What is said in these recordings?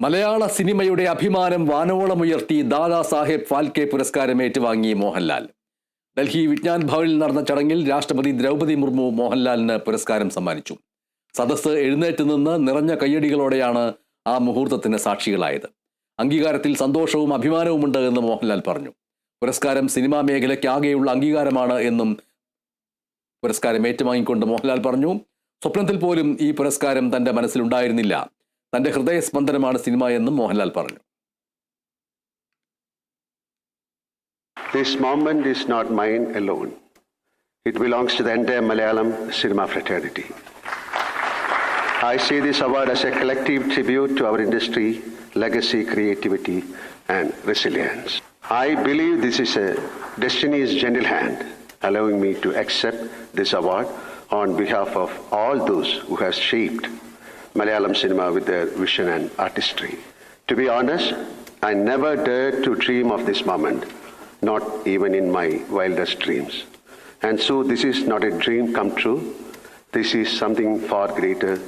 മലയാള സിനിമയുടെ അഭിമാനം വാനോളം ഉയർത്തി ദാദാ സാഹേബ് ഫാൽക്കെ പുരസ്കാരം ഏറ്റുവാങ്ങി മോഹൻലാൽ. ഡൽഹി വിജ്ഞാൻ ഭവനിൽ നടന്ന ചടങ്ങിൽ രാഷ്ട്രപതി ദ്രൗപദി മുർമു മോഹൻലാലിന് പുരസ്കാരം സമ്മാനിച്ചു. സദസ്സ് എഴുന്നേറ്റ് നിന്ന് നിറഞ്ഞ കയ്യടികളോടെയാണ് ആ മുഹൂർത്തത്തിന് സാക്ഷികളായത്. അംഗീകാരത്തിൽ സന്തോഷവും അഭിമാനവുമുണ്ട് എന്ന് മോഹൻലാൽ പറഞ്ഞു. പുരസ്കാരം സിനിമാ മേഖലയ്ക്കാകെയുള്ള അംഗീകാരമാണ് എന്നും പുരസ്കാരം ഏറ്റുവാങ്ങിക്കൊണ്ട് മോഹൻലാൽ പറഞ്ഞു. സ്വപ്നത്തിൽ പോലും ഈ പുരസ്കാരം തന്റെ മനസ്സിലുണ്ടായിരുന്നില്ല. തന്റെ ഹൃദയസ്പന്ദനമാണ് സിനിമ എന്നും മോഹൻലാൽ പറഞ്ഞു This moment is not mine alone. It belongs to the entire Malayalam cinema fraternity. I see this award as a collective tribute to our industry, legacy, creativity, and resilience. I believe this is a destiny's gentle hand allowing me to accept this award on behalf of all those who have shaped Malayalam cinema with their vision and artistry. To be honest, I never dared to dream of this moment, not even in my wildest dreams. And so, this is not a dream come true. This is something far greater.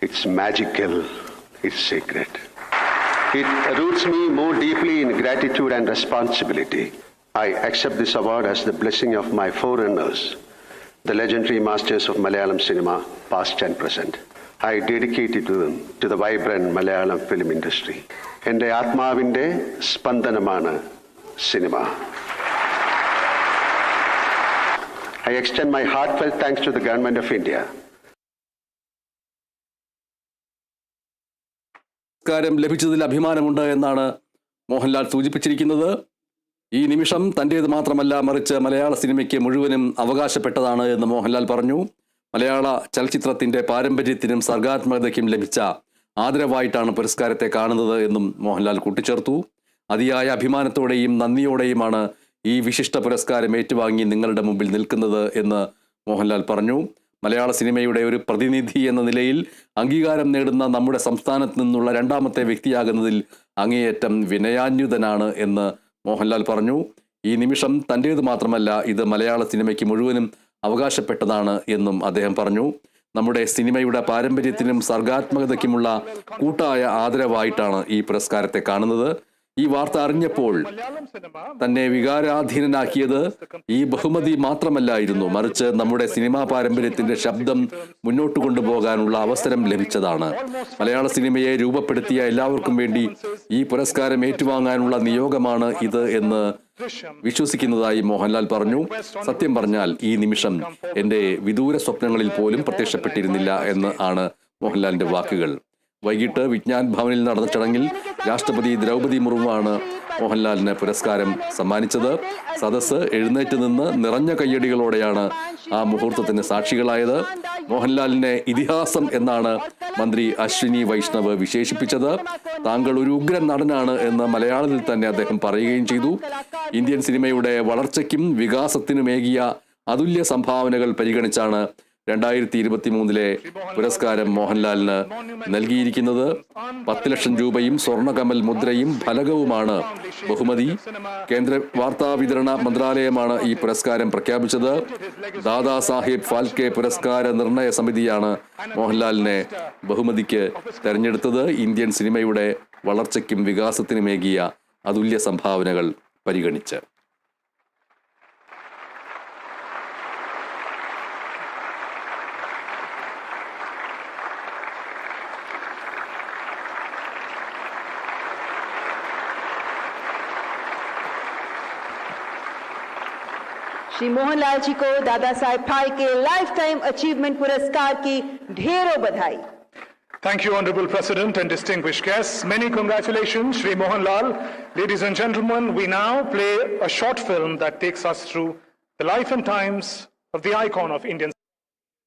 It's magical, it's sacred. It roots me more deeply in gratitude and responsibility. I accept this award as the blessing of my forerunners, the legendary masters of Malayalam cinema, past and present. I dedicate it to them, to the vibrant Malayalam film industry. എന്റെ ആത്മാവിന്റെ സ്പന്ദനമാണ് cinema I extend my heartfelt thanks to the Government of India. പുരസ്കാരം ലഭിച്ചതിൽ അഭിമാനമുണ്ട് എന്നാണ് മോഹൻലാൽ സൂചിപ്പിച്ചിരിക്കുന്നത് ഈ നിമിഷം തന്റേത് മാത്രമല്ല മറിച്ച് മലയാള സിനിമയ്ക്ക് മുഴുവനും അവകാശപ്പെട്ടതാണ് എന്ന് മോഹൻലാൽ പറഞ്ഞു. മലയാള ചലച്ചിത്രത്തിന്റെ പാരമ്പര്യത്തിനും സർഗാത്മകതയ്ക്കും ലഭിച്ച ആദരവായിട്ടാണ് പുരസ്കാരത്തെ കാണുന്നത് എന്നും മോഹൻലാൽ കൂട്ടിച്ചേർത്തു. അതിയായ അഭിമാനത്തോടെയും നന്ദിയോടെയുമാണ് ഈ വിശിഷ്ട പുരസ്കാരം ഏറ്റുവാങ്ങി നിങ്ങളുടെ മുമ്പിൽ നിൽക്കുന്നത് എന്ന് മോഹൻലാൽ പറഞ്ഞു. മലയാള സിനിമയുടെ ഒരു പ്രതിനിധി എന്ന നിലയിൽ അംഗീകാരം നേടുന്ന നമ്മുടെ സംസ്ഥാനത്ത് നിന്നുള്ള രണ്ടാമത്തെ വ്യക്തിയാകുന്നതിൽ അങ്ങേയറ്റം വിനയാന്യുതനാണ് എന്ന് മോഹൻലാൽ പറഞ്ഞു ഈ നിമിഷം തന്റേത് മാത്രമല്ല ഇത് മലയാള സിനിമയ്ക്ക് മുഴുവനും അവകാശപ്പെട്ടതാണ് എന്നും അദ്ദേഹം പറഞ്ഞു. നമ്മുടെ സിനിമയുടെ പാരമ്പര്യത്തിനും സർഗാത്മകതയ്ക്കുമുള്ള കൂട്ടായ ആദരവായിട്ടാണ് ഈ പുരസ്കാരത്തെ കാണുന്നത്. ഈ വാർത്ത അറിഞ്ഞപ്പോൾ തന്നെ വികാരാധീനനാക്കിയത് ഈ ബഹുമതി മാത്രമല്ലായിരുന്നു. മറിച്ച് നമ്മുടെ സിനിമാ പാരമ്പര്യത്തിന്റെ ശബ്ദം മുന്നോട്ട് കൊണ്ടുപോകാനുള്ള അവസരം ലഭിച്ചതാണ്. മലയാള സിനിമയെ രൂപപ്പെടുത്തിയ എല്ലാവർക്കും വേണ്ടി ഈ പുരസ്കാരം ഏറ്റുവാങ്ങാനുള്ള നിയോഗമാണ് ഇത് എന്ന് വിശ്വസിക്കുന്നതായി മോഹൻലാൽ പറഞ്ഞു. സത്യം പറഞ്ഞാൽ ഈ നിമിഷം എന്റെ വിദൂര സ്വപ്നങ്ങളിൽ പോലും പ്രത്യക്ഷപ്പെട്ടിരുന്നില്ല എന്ന് ആണ് മോഹൻലാലിന്റെ വാക്കുകൾ. വൈകിട്ട് വിജ്ഞാൻ ഭവനിൽ നടന്ന ചടങ്ങിൽ രാഷ്ട്രപതി ദ്രൗപദി മുർമുവാണ് മോഹൻലാലിന് പുരസ്കാരം സമ്മാനിച്ചത്. സദസ്സ് എഴുന്നേറ്റ് നിന്ന് നിറഞ്ഞ കയ്യടികളോടെയാണ് ആ മുഹൂർത്തത്തിന് സാക്ഷികളായത്. മോഹൻലാലിനെ ഇതിഹാസം എന്നാണ് മന്ത്രി അശ്വിനി വൈഷ്ണവ് വിശേഷിപ്പിച്ചത്. താങ്കൾ ഒരു ഉഗ്രൻ നടനാണ് എന്ന് മലയാളത്തിൽ തന്നെ അദ്ദേഹം പറയുകയും ചെയ്തു. ഇന്ത്യൻ സിനിമയുടെ വളർച്ചയ്ക്കും വികാസത്തിനുമേകിയ അതുല്യ സംഭാവനകൾ പരിഗണിച്ചാണ് രണ്ടായിരത്തി ഇരുപത്തി മൂന്നിലെ പുരസ്കാരം മോഹൻലാലിന് നൽകിയിരിക്കുന്നത് പത്ത് ലക്ഷം രൂപയും സ്വർണകമൽ മുദ്രയും ഫലകവുമാണ്. ബഹുമതി കേന്ദ്ര വാർത്താ വിതരണ മന്ത്രാലയമാണ് ഈ പുരസ്കാരം പ്രഖ്യാപിച്ചത്. ദാദാ സാഹിബ് ഫാൽക്കെ പുരസ്കാര നിർണയ സമിതിയാണ് മോഹൻലാലിനെ ബഹുമതിക്ക് തെരഞ്ഞെടുത്തത്. ഇന്ത്യൻ സിനിമയുടെ വളർച്ചയ്ക്കും വികാസത്തിനുമേകിയ അതുല്യ സംഭാവനകൾ പരിഗണിച്ച്. श्री मोहनलाल जी को Dadasaheb Phalke lifetime achievement पुरस्कार की ढेरों बधाई Thank you, Honorable President and distinguished guests. Many congratulations, Sri Mohan Lal. Ladies and gentlemen, we now play a short film that takes us through the life and times of the icon of Indian